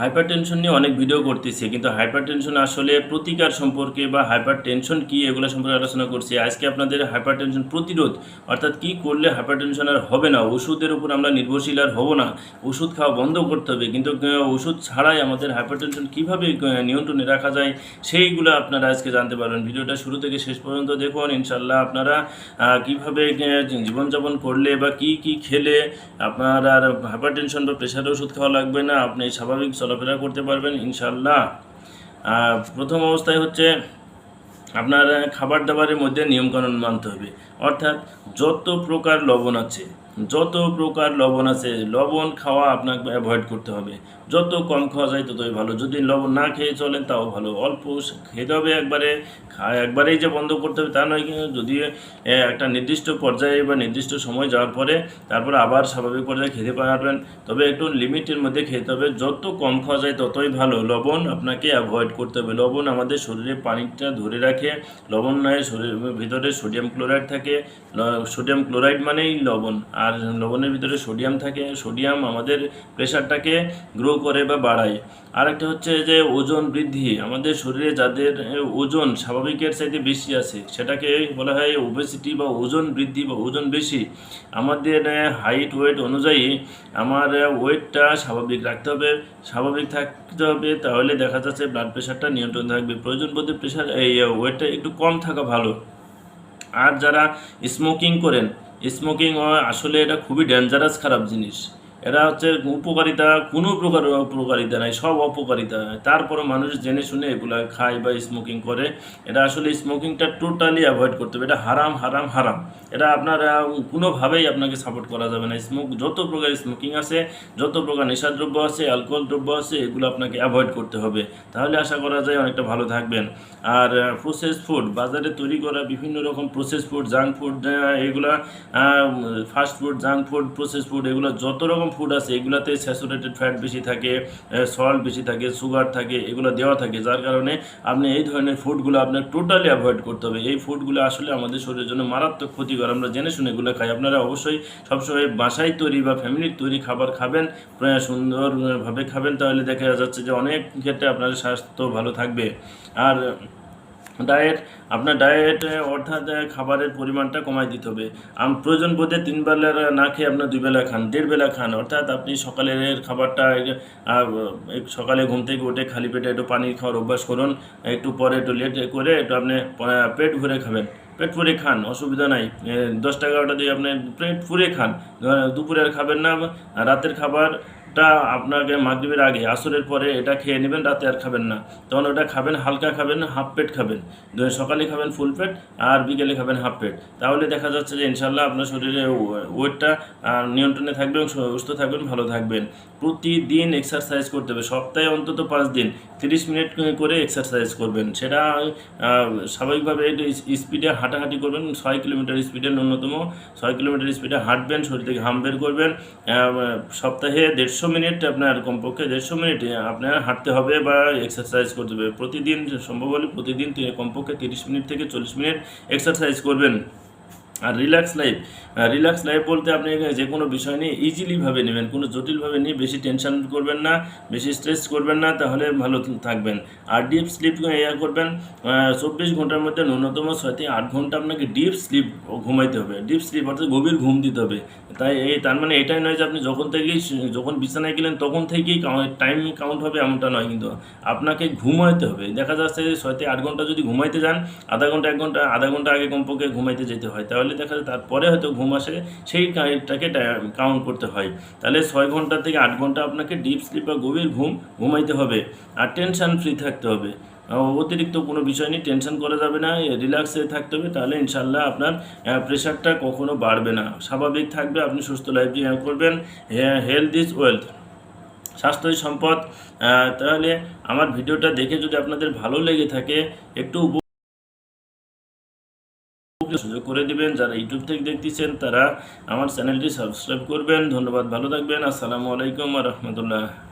Hyper tension নিয়ে অনেক video করতেছি, কিন্তু হাইপার টেনশন আসলে প্রতিকার সম্পর্কে বা হাইপার টেনশন কী এগুলো সম্পর্কে আলোচনা করছি। আজকে আপনাদের হাইপার টেনশন প্রতিরোধ, অর্থাৎ কী করলে হাইপার টেনশন আর হবে না, ওষুধের উপর আমরা নির্ভরশীল আর হব না। ওষুধ খাওয়া বন্ধ করতে হবে, কিন্তু ওষুধ ছাড়াই আমাদের হাইপার টেনশন কীভাবে নিয়ন্ত্রণে রাখা যায়, সেইগুলো আপনারা আজকে জানতে পারবেন। ভিডিওটা শুরু থেকে শেষ পর্যন্ত দেখুন ইনশাল্লাহ আপনারা কীভাবে জীবনযাপন করলে বা কি কি খেলে আপনার আর হাইপার টেনশন বা প্রেশারের ওষুধ খাওয়া লাগবে না, আপনি স্বাভাবিক চলাফেরা করতে পারবেন ইনশাল্লাহ প্রথম অবস্থায় হচ্ছে আপনার খাবার দাবারের মধ্যে নিয়মকানুন মানতে হবে। অর্থাৎ যত প্রকার লবণ আছে যত প্রকার লবণ আছে, লবণ খাওয়া আপনাকে অ্যাভয়েড করতে হবে। যত কম খাওয়া যায় ততই ভালো। যদি লবণ না খেয়ে চলেন তাও ভালো। অল্প খেতে হবে একবারে একবারেই যে বন্ধ করতে হবে তা নয় কিন্তু যদি একটা নির্দিষ্ট পর্যায়ে বা নির্দিষ্ট সময় যাওয়ার পরে তারপরে আবার স্বাভাবিক পর্যায়ে খেতে পারবেন। তবে একটু লিমিটের মধ্যে খেতে হবে। যত কম খাওয়া যায় ততই ভালো। লবণ আপনাকে অ্যাভয়েড করতে হবে। লবণ আমাদের শরীরে পানিটা ধরে রাখে। লবণ নয় শরীরের ভিতরে সোডিয়াম ক্লোরাইড থাকে। সোডিয়াম ক্লোরাইড মানেই লবণ। আর লবণের ভিতরে সোডিয়াম থাকে, সোডিয়াম আমাদের প্রেশারটাকে গ্রো করে বা বাড়ায়। আরেকটা হচ্ছে যে ওজন বৃদ্ধি, আমাদের শরীরে যাদের ওজন স্বাভাবিকের চাইতে বেশি আছে, সেটাকে বলা হয় ওবেসিটি বা ওজন বৃদ্ধি বা ওজন বেশি। আমাদের হাইট ওয়েট অনুযায়ী আমার ওয়েটটা স্বাভাবিক রাখতে হবে। স্বাভাবিক থাকতে হবে, তাহলে দেখা যাচ্ছে ব্লাড প্রেশারটা নিয়ন্ত্রণ থাকবে। প্রয়োজন বোধে প্রেশার এই ওয়েটটা একটু কম থাকা ভালো। আর যারা স্মোকিং করেন স্মোকিং আসলে এটা খুবই ডেঞ্জারাস খারাপ জিনিস। এরা হচ্ছে উপকারিতা, কোনো প্রকার উপকারিতা নাই, সব অপকারিতা। তারপরে মানুষ জেনে শুনে এগুলা খায় বা স্মোকিং করে এটা আসলে স্মোকিংটা টোটালি অ্যাভয়েড করতে হবে। এটা হারাম হারাম হারাম। এটা আপনার কোনোভাবেই আপনাকে সাপোর্ট করা যাবে না। স্মোক যত প্রকার স্মোকিং আছে, যত প্রকার নেশাদ্রব্য আছে অ্যালকোহল দ্রব্য আছে, এগুলো আপনাকে অ্যাভয়েড করতে হবে। তাহলে আশা করা যায় অনেকটা ভালো থাকবেন। আর প্রসেস ফুড বাজারে তৈরি করা বিভিন্ন রকম প্রসেস ফুড জাঙ্ক ফুড এগুলা fast food junk food process food এগুলো যত রকম ফুড আছে, এগুলাতে স্যাচুরেটেড ফ্যাট বেশি থাকে সল্ট বেশি থাকে সুগার থাকে, এগুলো দেওয়া থাকে, যার কারণে আপনি এই ধরনের ফুডগুলো আপনার টোটালি অ্যাভয়েড করতে হবে। এই ফুডগুলো আসলে আমাদের শরীরের জন্য মারাত্মক ক্ষতিকর, আমরা জেনে শুনে এগুলো খাই। আপনারা অবশ্যই সবসময় বাসায় তৈরি বা ফ্যামিলির তৈরি খাবার খাবেন, প্রায় সুন্দরভাবে খাবেন, তাহলে দেখা যাচ্ছে যে অনেক ক্ষেত্রে আপনার স্বাস্থ্য ভালো থাকবে। আর ডায়েট আপনার ডায়েট অর্থাৎ খাবারের পরিমাণটা কমাই দিতে হবে। আম প্রয়োজন বোধে তিন বেলা না খেয়ে আপনার দুই বেলা খান দেড় বেলা খান। অর্থাৎ আপনি সকালের খাবারটা সকালে ঘুম থেকে উঠে খালি পেটে একটু পানি খাওয়ার অভ্যাস করুন। একটু পরে একটু লেট করে একটু আপনি পেট ভরে খাবেন। পেট ফুরে খান অসুবিধা নাই। দশটা এগারোটা দিয়ে আপনি পেট ফুরে খান। আহ, দুপুরের খাবেন না রাতের রাতের খাবারটা আপনাকে মাগরিবের আগে, আসরের পরে এটা খেয়ে নেবেন, রাতে আর খাবেন না। তখন ওটা খাবেন, হালকা খাবেন, হাফ পেট খাবেন। সকালে খাবেন ফুল পেট আর বিকেলে খাবেন হাফ পেট। তাহলে দেখা যাচ্ছে যে ইনশাল্লাহ আপনার শরীরে ওয়েটটা নিয়ন্ত্রণে থাকবে সুস্থ থাকবেন, ভালো থাকবেন। প্রতিদিন এক্সারসাইজ করতে হবে। সপ্তাহে অন্তত পাঁচ দিন, তিরিশ মিনিট করে এক্সারসাইজ করবেন। সেটা স্বাভাবিকভাবে স্পিডে হাঁটাহাঁটি করবেন। ছয় কিলোমিটার স্পিডে ন্যূনতম। ছয় কিলোমিটার স্পিডে হাঁটবেন, শরীর থেকে হাম বের করবেন। সপ্তাহে দেড়শো মিনিট আপনার কমপক্ষে দেড়শো মিনিট আপনার হাঁটতে হবে বা এক্সারসাইজ করতে হবে। প্রতিদিন, সম্ভব হলে প্রতিদিন কমপক্ষে তিরিশ মিনিট থেকে চল্লিশ মিনিট এক্সারসাইজ করবেন। আর রিল্যাক্স লাইফ রিল্যাক্স লাইফ বলতে আপনি যে কোনো বিষয় নিয়ে ইজিলিভাবে নেবেন, কোনো জটিলভাবে নিয়ে বেশি টেনশন করবেন না, বেশি স্ট্রেস করবেন না, তাহলে ভালো থাকবেন। আর ডিপ স্লিপ ইয়া করবেন চব্বিশ ঘণ্টার মধ্যে ন্যূনতম ছয় থেকে আট ঘণ্টা আপনাকে ডিপ স্লিপ ঘুমাইতে হবে। ডিপ স্লিপ অর্থাৎ গভীর ঘুম দিতে হবে। তাই এই, তার মানে এটাই নয় যে আপনি যখন থেকেই যখন বিছানায় গেলেন, তখন থেকেই টাইম কাউন্ট হবে এমনটা নয় কিন্তু আপনাকে ঘুমাইতে হবে। দেখা যাচ্ছে যে ছয় থেকে আট ঘণ্টা যদি ঘুমাইতে যান, আধা ঘণ্টা, এক ঘণ্টা, আধা ঘণ্টা আগে কমপক্ষে ঘুমাইতে যেতে হয়। তাহলে দেখা যায় তারপরে হয়তো ঘুম আসে, সেই টাইমটাকে কাউন্ট করতে হয়। তাহলে ছয় ঘণ্টা থেকে আট ঘণ্টা আপনাকে ডিপ স্লিপ বা গভীর ঘুম ঘুমাইতে হবে। আর টেনশন ফ্রি থাকতে হবে। অতিরিক্ত কোনো বিষয় নিয়ে টেনশন করা যাবে না রিল্যাক্সে থাকতে হবে। তাহলে ইনশাল্লাহ আপনার প্রেশারটা কখনো বাড়বে না। স্বাভাবিক থাকবে, আপনি সুস্থ লাইফ করবেন। হেলথ ইজ ওয়েলথ স্বাস্থ্যই সম্পদ। তাহলে আমার ভিডিওটা দেখে যদি আপনাদের ভালো লেগে থাকে, একটু সুযোগ করে দিবেন। যারা ইউটিউব থেকে দেখতেছেন, তারা আমার চ্যানেলটি সাবস্ক্রাইব করবেন। ধন্যবাদ, ভালো থাকবেন। আসসালামু আলাইকুম রহমতুল্লাহ।